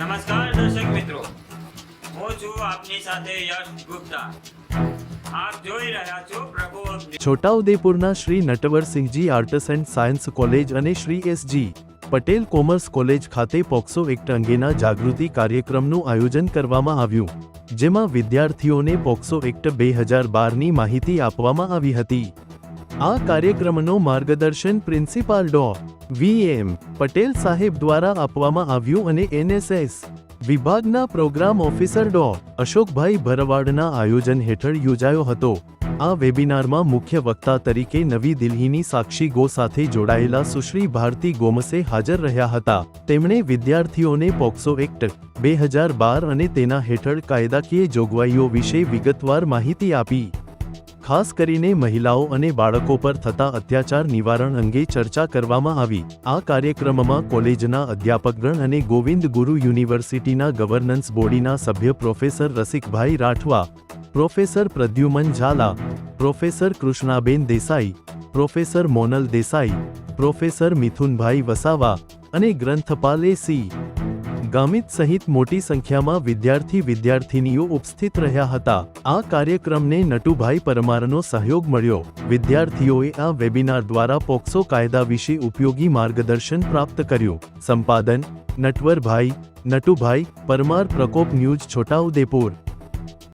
નમસ્કાર દર્શક મિત્રો. હું છું આપની સાથે Yash Gupta. છોટાઉદેપુરના Shri Natwarsinhji arts and science college અને Shri SG Patel commerce college ખાતે પોક્સો એક્ટ અંગેના જાગૃતિ કાર્યક્રમનું આયોજન કરવામાં આવ્યું, જેમાં વિદ્યાર્થીઓને પોક્સો એક્ટ બે હજાર બારની માહિતી આપવામાં આવી હતી. આ કાર્યક્રમનો માર્ગદર્શન પ્રિન્સિપાલ ડો. વી. એમ. પટેલ સાહેબ દ્વારા આપવામાં આવ્યું અને એનએસએસ વિભાગના પ્રોગ્રામ ઓફિસર ડો. અશોકભાઈ ભરવાડના આયોજન હેઠળ યોજાયો હતો. આ વેબિનારમાં મુખ્ય વક્તા તરીકે નવી દિલ્હીની સાક્ષી ગો સાથે જોડાયેલા સુશ્રી ભારતી ગોમસે હાજર રહ્યા હતા. તેમણે વિદ્યાર્થીઓને પોક્સો એક્ટ, બે હજાર બાર અને તેના હેઠળ કાયદાકીય જોગવાઈઓ વિશે વિગતવાર માહિતી આપી. ખાસ કરીને મહિલાઓ અને બાળકો પર થતા અત્યાચાર નિવારણ અંગે ચર્ચા કરવામાં આવી. આ કાર્યક્રમમાં કોલેજના અધ્યાપકગણ અને ગોવિંદ ગુરુ યુનિવર્સિટીના ગવર્નન્સ બોડીના સભ્ય professor Rasikbhai Rathwa, professor Pradyuman Zala, professor Krishnaben Desai, professor Monal Desai, professor Mithunbhai Vasava અને ગ્રંથપાલ સી. ગામિત સહિત મોટી સંખ્યામાં વિદ્યાર્થી વિદ્યાર્થિનીઓ ઉપસ્થિત રહ્યા હતા. આ કાર્યક્રમને નટુભાઈ પરમારનો સહયોગ મળ્યો. વિદ્યાર્થીઓએ આ વેબિનાર દ્વારા પોક્સો કાયદા વિશે ઉપયોગી માર્ગદર્શન પ્રાપ્ત કર્યું. સંપાદન, નટવરભાઈ, નટુભાઈ, પરમાર પ્રકોપ ન્યૂઝ, છોટાઉદેપુર.